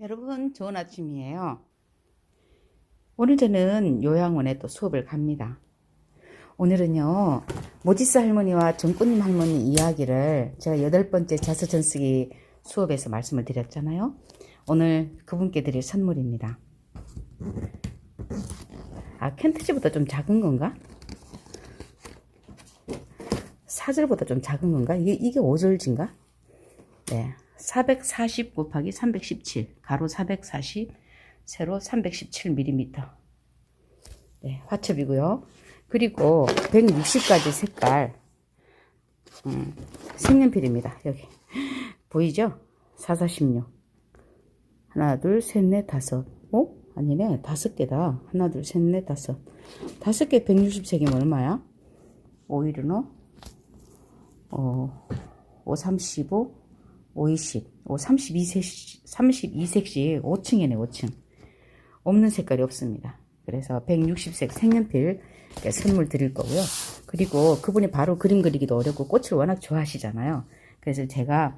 여러분 좋은 아침이에요. 오늘 저는 요양원에 또 수업을 갑니다. 오늘은요 모지스 할머니와 정꾸님 할머니 이야기를 제가 여덟 번째 자서 전 쓰기 수업에서 말씀을 드렸잖아요. 오늘 그분께 드릴 선물입니다. 아 캔트지보다 좀 작은 건가? 사절보다 좀 작은 건가? 이게 이게 5절지인가? 네. 440 곱하기 317 가로 440 세로 317mm 네, 화첩이고요. 그리고 160가지 색깔 음, 색연필입니다. 여기 보이죠? 4416 하나 둘셋넷 다섯 어? 아니네 다섯 개다 하나 둘셋넷 다섯 다섯 개 160색이면 얼마야? 5일은 어, 5, 35 520, 오, 32색, 32색씩 5층이네, 5층. 없는 색깔이 없습니다. 그래서 160색 색연필 선물 드릴 거고요. 그리고 그분이 바로 그림 그리기도 어렵고 꽃을 워낙 좋아하시잖아요. 그래서 제가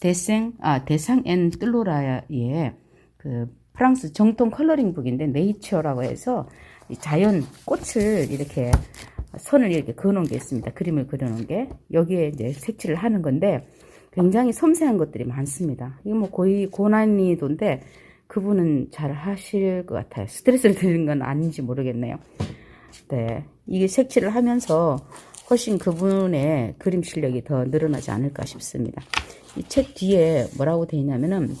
대생, 아, 대상 앤 뜰로라의 그 프랑스 정통 컬러링 북인데 네이처라고 해서 자연 꽃을 이렇게 선을 이렇게 그어놓은 게 있습니다. 그림을 그려놓은 게. 여기에 이제 색칠을 하는 건데, 굉장히 섬세한 것들이 많습니다. 이거 뭐 거의 고난이도인데 그분은 잘 하실 것 같아요. 스트레스를 드리는 건 아닌지 모르겠네요. 네. 이게 색칠을 하면서 훨씬 그분의 그림 실력이 더 늘어나지 않을까 싶습니다. 이 책 뒤에 뭐라고 되어 있냐면은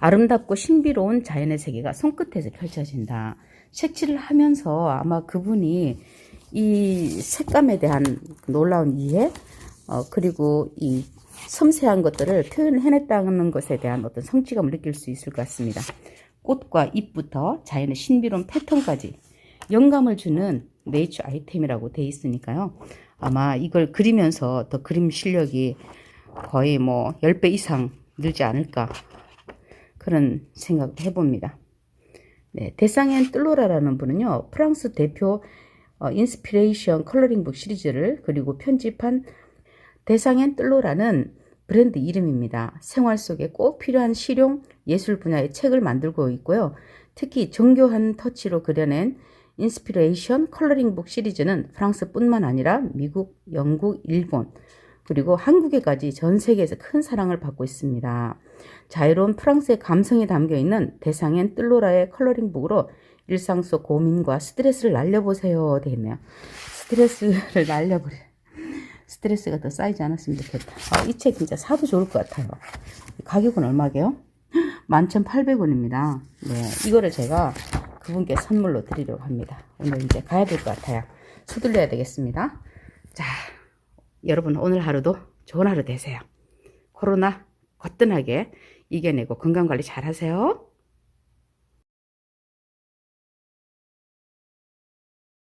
아름답고 신비로운 자연의 세계가 손끝에서 펼쳐진다. 색칠을 하면서 아마 그분이 이 색감에 대한 놀라운 이해, 어, 그리고 이 섬세한 것들을 표현해냈다는 것에 대한 어떤 성취감을 느낄 수 있을 것 같습니다. 꽃과 잎부터 자연의 신비로운 패턴까지 영감을 주는 네이처 아이템이라고 돼 있으니까요. 아마 이걸 그리면서 더 그림 실력이 거의 뭐 10배 이상 늘지 않을까 그런 생각을 해봅니다. 네, 데상앤 뜰로라라는 분은요. 프랑스 대표 어, 인스피레이션 컬러링북 시리즈를 그리고 편집한 대상엔 뜰로라는 브랜드 이름입니다. 생활 속에 꼭 필요한 실용 예술 분야의 책을 만들고 있고요. 특히 정교한 터치로 그려낸 인스피레이션 컬러링북 시리즈는 프랑스뿐만 아니라 미국, 영국, 일본, 그리고 한국에까지 전 세계에서 큰 사랑을 받고 있습니다. 자유로운 프랑스의 감성이 담겨 있는 대상엔 뜰로라의 컬러링북으로 일상 속 고민과 스트레스를 날려보세요. 되어 있네요. 스트레스를 날려버려. 스트레스가 더 쌓이지 않았으면 좋겠다. 아, 이 책 진짜 사도 좋을 것 같아요. 가격은 얼마게요? 11,800원입니다. 네, 이거를 제가 그분께 선물로 드리려고 합니다. 오늘 이제 가야 될 것 같아요. 서둘러야 되겠습니다. 자, 여러분 오늘 하루도 좋은 하루 되세요. 코로나 거뜬하게 이겨내고 건강관리 잘 하세요.